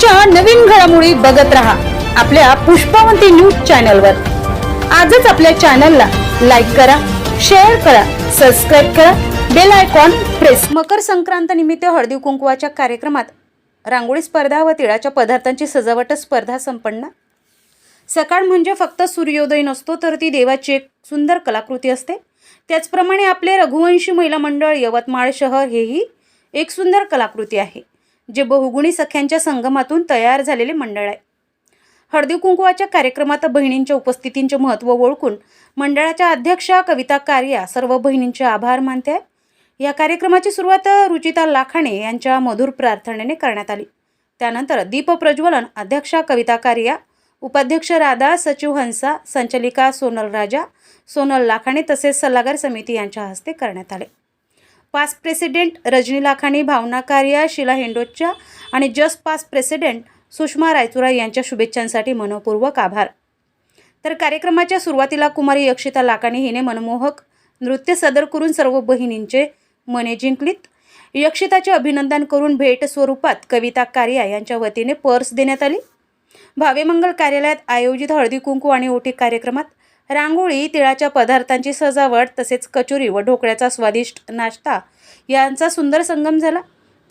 रोजच्या नवीन घडामोडी बघत रहा आपल्या पुष्पावंती न्यूज चॅनलवर. आजच आपल्या चॅनलला लाईक करा शेअर करा सबस्क्राईब करा bell icon press. Makar Sankrant निमित्त हळदी कुंकवाच्या कार्यक्रमात रांगोळी स्पर्धा व तिळाच्या पदार्थांची सजावट स्पर्धा संपन्न? सकाळ म्हणजे फक्त सूर्योदय नसतो तर ती देवाची एक सुंदर कलाकृती असते. त्याचप्रमाणे आपले रघुवंशी महिला मंडळ यवतमाळ शहर हेही एक सुंदर कलाकृती आहे. जे बहुगुणी सख्यांच्या संगमातून तयार झालेले मंडळ आहे. हळदी कुंकवाच्या कार्यक्रमात बहिणींच्या उपस्थितींचे महत्त्व ओळखून मंडळाच्या अध्यक्षा कविता कार्या सर्व बहिणींचे आभार मानते आहे. या कार्यक्रमाची सुरुवात रुचिता लाखाणे यांच्या मधुर प्रार्थनेने करण्यात आली. त्यानंतर दीप प्रज्वलन अध्यक्षा कविता कार्या उपाध्यक्ष राधा सचिव हंसा संचालिका सोनल राजा सोनल लाखाणे तसेच सल्लागार समिती यांच्या हस्ते करण्यात आले. पास प्रेसिडेंट रजनी लाखाणी भावना कार्या शिला हेंडोच्या आणि just past president Sushma Raichura यांच्या शुभेच्छांसाठी मनपूर्वक आभार. तर कार्यक्रमाच्या सुरुवातीला कुमारी यक्षिता लाकाणी हिने मनमोहक नृत्य सदर करून सर्व बहिणींचे मने जिंकलीत. यक्षिताचे अभिनंदन करून भेट स्वरूपात कविता कार्या यांच्या वतीने पर्स देण्यात आली. भावेमंगल कार्यालयात आयोजित हळदी कुंकू आणि ओटी कार्यक्रमात रांगोळी तिळाच्या पदार्थांची सजावट तसेच कचोरी व ढोकळ्याचा स्वादिष्ट नाश्ता यांचा सुंदर संगम झाला.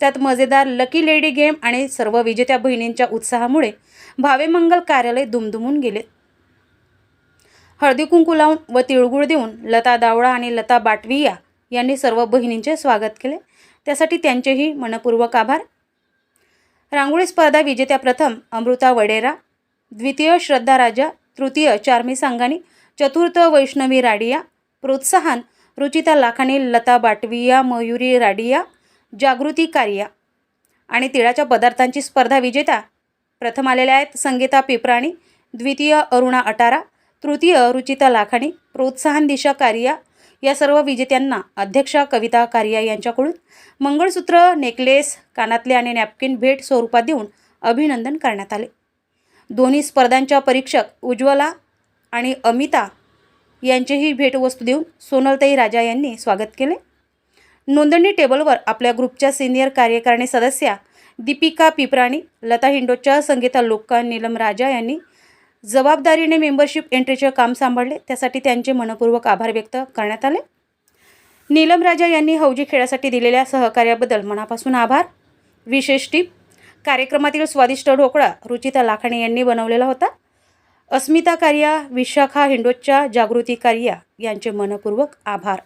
त्यात मजेदार लकी लेडी गेम आणि सर्व विजेत्या बहिणींच्या उत्साहामुळे भावेमंगल कार्यालय दुमदुमून गेले. हळदी कुंकू लावून व तिळगुळ देऊन लता दावडा आणि लता बाटविया यांनी सर्व बहिणींचे स्वागत केले. त्यासाठी त्यांचेही मनपूर्वक आभार. रांगोळी स्पर्धा विजेत्या प्रथम अमृता वडेरा द्वितीय श्रद्धा राजा तृतीय चार्मी सांगानी चतुर्थ वैष्णवी राडिया प्रोत्साहन रुचिता लाखाणी लता बाटविया मयुरी राडिया जागृती कारिया आणि तिळाच्या पदार्थांची स्पर्धा विजेता प्रथम आलेल्या आहेत संगीता पिपराणी द्वितीय अरुणा अटारा तृतीय रुचिता लाखाणी प्रोत्साहन दिशा कारिया या सर्व विजेत्यांना अध्यक्षा कविता कारिया यांच्याकडून मंगळसूत्र नेकलेस कानातले आणि नॅपकिन भेट स्वरूपात देऊन अभिनंदन करण्यात आले. दोन्ही स्पर्धांच्या परीक्षक उज्ज्वला आणि अमिता यांचेही भेटवस्तू देऊन सोनलताई राजा यांनी स्वागत केले. नोंदणी टेबलवर आपल्या ग्रुपच्या सिनियर कार्यकारिणी सदस्या दीपिका पिपराणी लता हिंडोच्या संगीता लोक्का नीलम राजा यांनी जबाबदारीने मेंबरशिप एंट्रीचे काम सांभाळले. त्यासाठी त्यांचे मनपूर्वक आभार व्यक्त करण्यात आले. नीलम राजा यांनी हौजी खेळासाठी दिलेल्या सहकार्याबद्दल मनापासून आभार. विशेष टीप कार्यक्रमातील स्वादिष्ट ढोकळा रुचिता लाखाणे यांनी बनवलेला होता. अस्मिता कारिया विशाखा हिंडोच्या जागृती कारिया यांचे मनपूर्वक आभार.